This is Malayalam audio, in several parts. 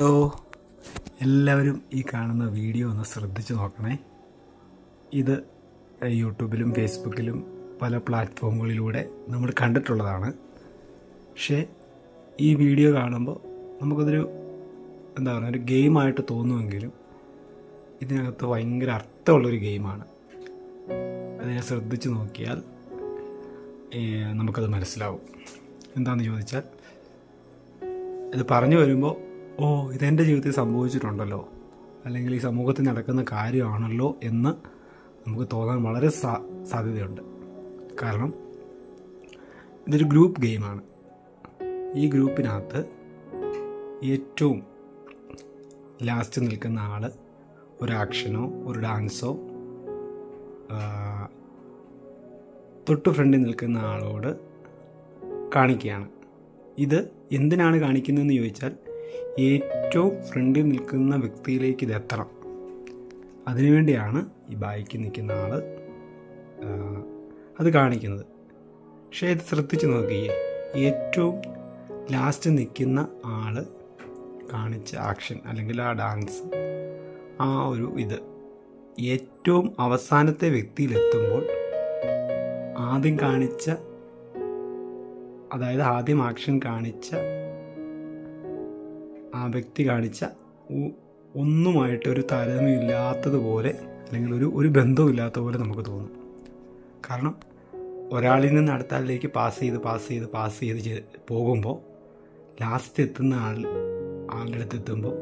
ഹലോ എല്ലാവരും ഈ കാണുന്ന വീഡിയോ ഒന്ന് ശ്രദ്ധിച്ച് നോക്കണേ. ഇത് യൂട്യൂബിലും ഫേസ്ബുക്കിലും പല പ്ലാറ്റ്ഫോമുകളിലൂടെ നമ്മൾ കണ്ടിട്ടുള്ളതാണ്. പക്ഷേ ഈ വീഡിയോ കാണുമ്പോൾ നമുക്കതൊരു എന്താ പറയുക ഒരു ഗെയിമായിട്ട് തോന്നുമെങ്കിലും ഇതിനകത്ത് ഭയങ്കര അർത്ഥമുള്ളൊരു ഗെയിമാണ്. അതിനെ ശ്രദ്ധിച്ച് നോക്കിയാൽ നമുക്കത് മനസ്സിലാവും. എന്താണെന്ന് ചോദിച്ചാൽ ഇത് പറഞ്ഞു വരുമ്പോൾ ഓ ഇതെന്റെ ജീവിതത്തിൽ സംഭവിച്ചിട്ടുണ്ടല്ലോ. അല്ലെങ്കിൽ ഈ സമൂഹത്തിൽ നടക്കുന്ന കാര്യമാണല്ലോ എന്ന് നമുക്ക് തോന്നാൻ വളരെ സാ സാധ്യതയുണ്ട്. കാരണം ഇതൊരു ഗ്രൂപ്പ് ഗെയിമാണ്. ഈ ഗ്രൂപ്പിനകത്ത് ഏറ്റവും ലാസ്റ്റ് നിൽക്കുന്ന ആൾ ഒരു ആക്ഷനോ ഒരു ഡാൻസോ തൊട്ടു ഫ്രണ്ടിൽ നിൽക്കുന്ന ആളോട് കാണിക്കുകയാണ്. ഇത് എന്തിനാണ് കാണിക്കുന്നതെന്ന് ചോദിച്ചാൽ ഏറ്റവും ഫ്രണ്ടിൽ നിൽക്കുന്ന വ്യക്തിയിലേക്ക് ഇത് എത്തണം. അതിനുവേണ്ടിയാണ് ഈ ബായിക്ക് നിൽക്കുന്ന ആൾ അത് കാണിക്കുന്നത്. പക്ഷേ ഇത് ശ്രദ്ധിച്ച് നോക്കിയേ ഏറ്റവും ലാസ്റ്റ് നിൽക്കുന്ന ആൾ കാണിച്ച ആക്ഷൻ അല്ലെങ്കിൽ ആ ഡാൻസ് ആ ഒരു ഇത്. ഏറ്റവും അവസാനത്തെ വ്യക്തിയിലെത്തുമ്പോൾ ആദ്യം കാണിച്ച അതായത് ആദ്യം ആക്ഷൻ കാണിച്ച വ്യക്തി കാണിച്ച ഒന്നുമായിട്ട് ഒരു താരതമ്യമില്ലാത്തതുപോലെ അല്ലെങ്കിൽ ഒരു ഒരു ബന്ധവും പോലെ നമുക്ക് തോന്നും. കാരണം ഒരാളിൽ നിന്ന് അടുത്ത ആളിലേക്ക് പാസ് ചെയ്ത് പാസ് ചെയ്ത് പാസ് ചെയ്ത് പോകുമ്പോൾ ലാസ്റ്റ് എത്തുന്ന ആൾ ആളുടെ അടുത്ത് എത്തുമ്പോൾ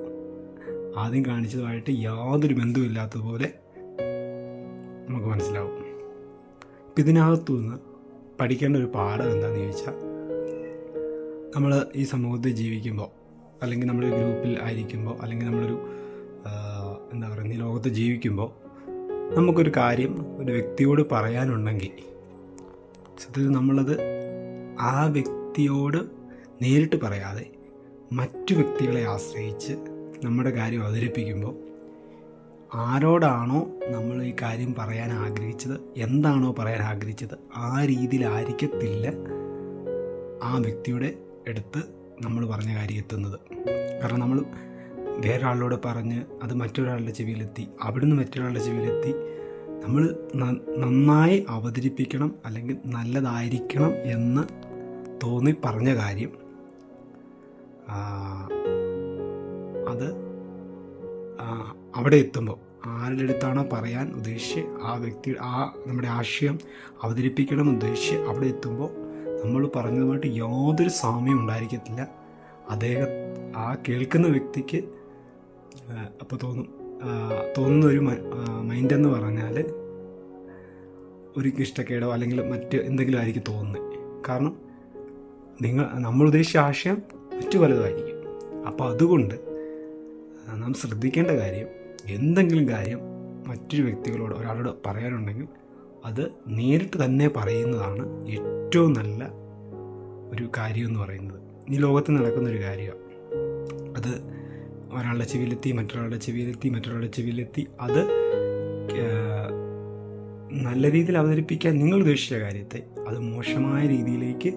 ആദ്യം കാണിച്ചതുമായിട്ട് യാതൊരു ബന്ധവുമില്ലാത്തതുപോലെ നമുക്ക് മനസ്സിലാവും. ഇപ്പം ഇതിനകത്തു നിന്ന് പഠിക്കേണ്ട ഒരു പാഠം എന്താണെന്ന് ചോദിച്ചാൽ നമ്മൾ ഈ സമൂഹത്തിൽ ജീവിക്കുമ്പോൾ അല്ലെങ്കിൽ നമ്മൾ ഗ്രൂപ്പിൽ ആയിരിക്കുമ്പോൾ അല്ലെങ്കിൽ നമ്മളൊരു എന്താ പറയുക ഈ ലോകത്ത് ജീവിക്കുമ്പോൾ നമുക്കൊരു കാര്യം ഒരു വ്യക്തിയോട് പറയാനുണ്ടെങ്കിൽ സത്യത്തിൽ നമ്മളത് ആ വ്യക്തിയോട് നേരിട്ട് പറയാതെ മറ്റു വ്യക്തികളെ ആശ്രയിച്ച് നമ്മുടെ കാര്യം അവതരിപ്പിക്കുമ്പോൾ ആരോടാണോ നമ്മൾ ഈ കാര്യം പറയാൻ ആഗ്രഹിച്ചത് എന്താണോ പറയാൻ ആഗ്രഹിച്ചത് ആ രീതിയിലായിരിക്കത്തില്ല ആ വ്യക്തിയുടെ അടുത്ത് നമ്മൾ പറഞ്ഞ കാര്യം എത്തുന്നത്. കാരണം നമ്മൾ വേറൊരാളോട് പറഞ്ഞ് അത് മറ്റൊരാളുടെ ചെവിയിലെത്തി അവിടുന്ന് മറ്റൊരാളുടെ ചെവിയിലെത്തി നമ്മൾ നന്നായി അവതരിപ്പിക്കണം അല്ലെങ്കിൽ നല്ലതായിരിക്കണം എന്ന് തോന്നി പറഞ്ഞ കാര്യം അത് അവിടെ എത്തുമ്പോൾ ആരുടെ അടുത്താണോ പറയാൻ ഉദ്ദേശിച്ച് ആ വ്യക്തി ആ നമ്മുടെ ആശയം അവതരിപ്പിക്കണം ഉദ്ദേശിച്ച് അവിടെ എത്തുമ്പോൾ നമ്മൾ പറഞ്ഞതുമായിട്ട് യാതൊരു സാമ്യം ഉണ്ടായിരിക്കത്തില്ല. അദ്ദേഹം ആ കേൾക്കുന്ന വ്യക്തിക്ക് അപ്പോൾ തോന്നും തോന്നുന്ന ഒരു മൈൻഡ് എന്ന് പറഞ്ഞാൽ ഒരു ഇഷ്ടക്കേടോ അല്ലെങ്കിൽ മറ്റ് എന്തെങ്കിലും ആയിരിക്കും തോന്നുന്നത് കാരണം നിങ്ങൾ നമ്മൾ ഉദ്ദേശിച്ച ആശയം മറ്റു പലതുമായിരിക്കും. അപ്പോൾ അതുകൊണ്ട് നാം ശ്രദ്ധിക്കേണ്ട കാര്യം എന്തെങ്കിലും കാര്യം മറ്റൊരു വ്യക്തികളോട് ഒരാളോട് പറയാനുണ്ടെങ്കിൽ അത് നേരിട്ട് തന്നെ പറയുന്നതാണ് ഏറ്റവും നല്ല ഒരു കാര്യം എന്ന് പറയുന്നത്. ഈ ലോകത്ത് നടക്കുന്നൊരു കാര്യമാണ് അത് ഒരാളുടെ ചെവിയിലെത്തി മറ്റൊരാളുടെ ചെവിയിലെത്തി മറ്റൊരാളുടെ ചെവിയിലെത്തി. അത് നല്ല രീതിയിൽ അവതരിപ്പിക്കാൻ നിങ്ങൾ ഉദ്ദേശിച്ച കാര്യത്തെ അത് മോശമായ രീതിയിലേക്ക്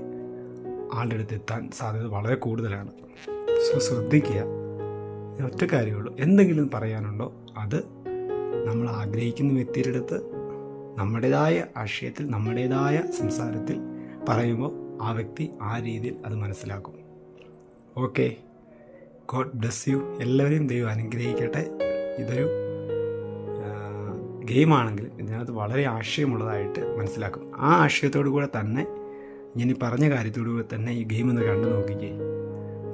ആളുടെ അടുത്ത് എത്താൻ സാധ്യത വളരെ കൂടുതലാണ്. സോ ശ്രദ്ധിക്കുക. ഒറ്റ കാര്യമുള്ളൂ എന്തെങ്കിലും പറയാനുണ്ടോ? അത് നമ്മൾ ആഗ്രഹിക്കുന്ന വ്യക്തിയുടെ അടുത്ത് നമ്മുടേതായ ആശയത്തിൽ നമ്മുടേതായ സംസാരത്തിൽ പറയുമ്പോൾ ആ വ്യക്തി ആ രീതിയിൽ അത് മനസ്സിലാക്കും. ഓക്കെ. God bless you. എല്ലാവരെയും ദൈവം അനുഗ്രഹിക്കട്ടെ. ഇതൊരു ഗെയിമാണെങ്കിൽ ഇതിനകത്ത് വളരെ ആശയമുള്ളതായിട്ട് മനസ്സിലാക്കും. ആ ആശയത്തോടു കൂടെ തന്നെ ഞാൻ ഈ പറഞ്ഞ കാര്യത്തോടു കൂടെ തന്നെ ഈ ഗെയിം ഒന്ന് കണ്ടു നോക്കിക്കേ.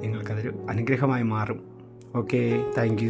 നിങ്ങൾക്കതൊരു അനുഗ്രഹമായി മാറും. ഓക്കെ. താങ്ക്